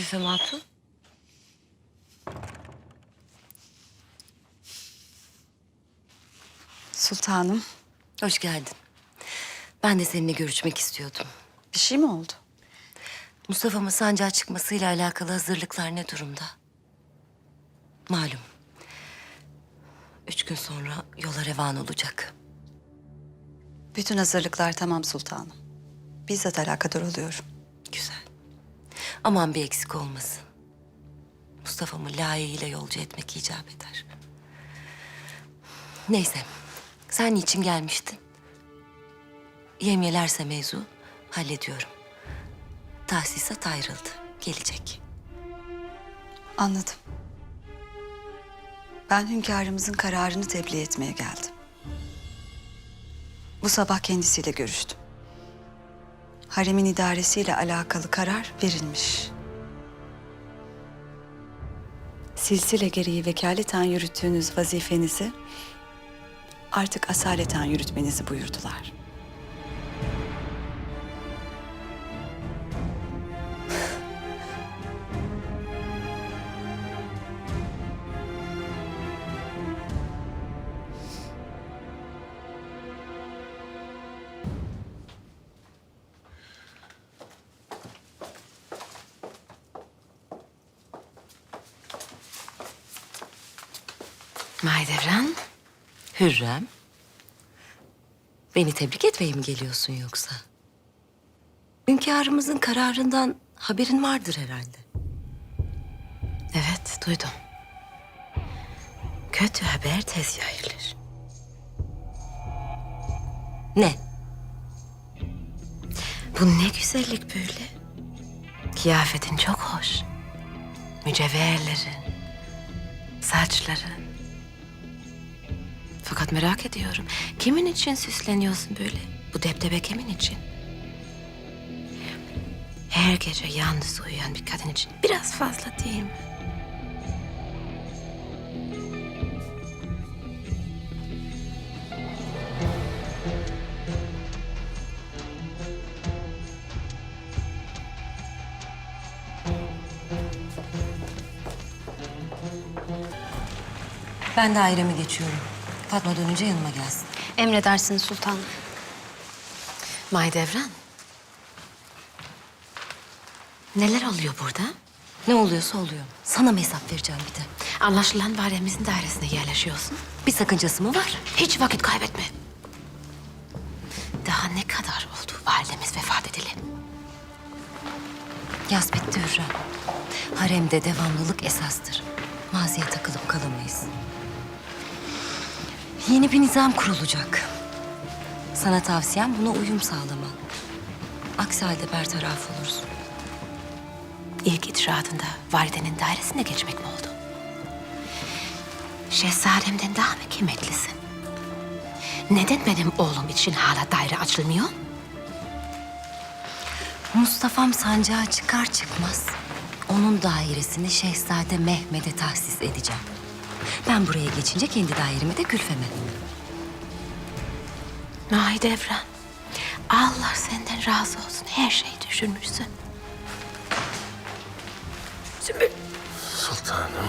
Gülfem Hatun? Sultanım, Hoş geldin. Ben de seninle görüşmek istiyordum. bir şey mi oldu? Mustafa'mın sancağa çıkmasıyla alakalı hazırlıklar ne durumda? Malum. Üç gün sonra yola revan olacak. Bütün hazırlıklar tamam sultanım. Bizzat alakadar oluyorum. Aman bir eksik olmasın. Mustafa'mı layığıyla yolcu etmek icap eder. Neyse. Sen niçin gelmiştin? Yemyelerse mevzu hallediyorum. Tahsisat ayrıldı. Gelecek. Anladım. Ben hünkârımızın kararını tebliğ etmeye geldim. Bu sabah kendisiyle görüştüm. Haremin idaresiyle alakalı karar verilmiş. Silsile gereği vekaleten yürüttüğünüz vazifenizi artık asaleten yürütmenizi buyurdular. Mahidevran. Hürrem. Beni tebrik etmeye mi geliyorsun yoksa? Hünkârımızın kararından haberin vardır herhalde. Evet, duydum. Kötü haber tez yayılır. Ne? Bu ne güzellik böyle. Kıyafetin çok hoş. Mücevherlerin, saçların. Fakat merak ediyorum. Kimin için süsleniyorsun böyle? Bu deptebe kimin için? Her gece yalnız uyuyan bir kadın için biraz fazla değil mi? Ben daireme geçiyorum. Fatma dönünce yanıma gelsin. Emredersiniz sultanım. Mahidevran. Neler oluyor burada? Ne oluyorsa oluyor. Sana mı hesap vereceğim bir de? Anlaşılan validemizin dairesine yerleşiyorsun. Bir sakıncası mı var? Hiç vakit kaybetme. Daha ne kadar oldu validemiz vefat edeli? Yaz bitti Hürrem. Haremde devamlılık esastır. Maziye takılıp kalamayız. Yeni bir nizam kurulacak. Sana tavsiyem buna uyum sağlaman. Aksi halde bertaraf olursun. İlk icraatında validenin dairesine geçmek mi oldu? Şehzademden daha mı kıymetlisin? Neden benim oğlum için hala daire açılmıyor? Mustafa'm sancağa çıkar çıkmaz onun dairesini Şehzade Mehmet'e tahsis edeceğim. Ben buraya geçince kendi dairemi de Gülfem'e. Mahidevran, Allah senden razı olsun. Her şeyi düşünmüşsün. Sultanım.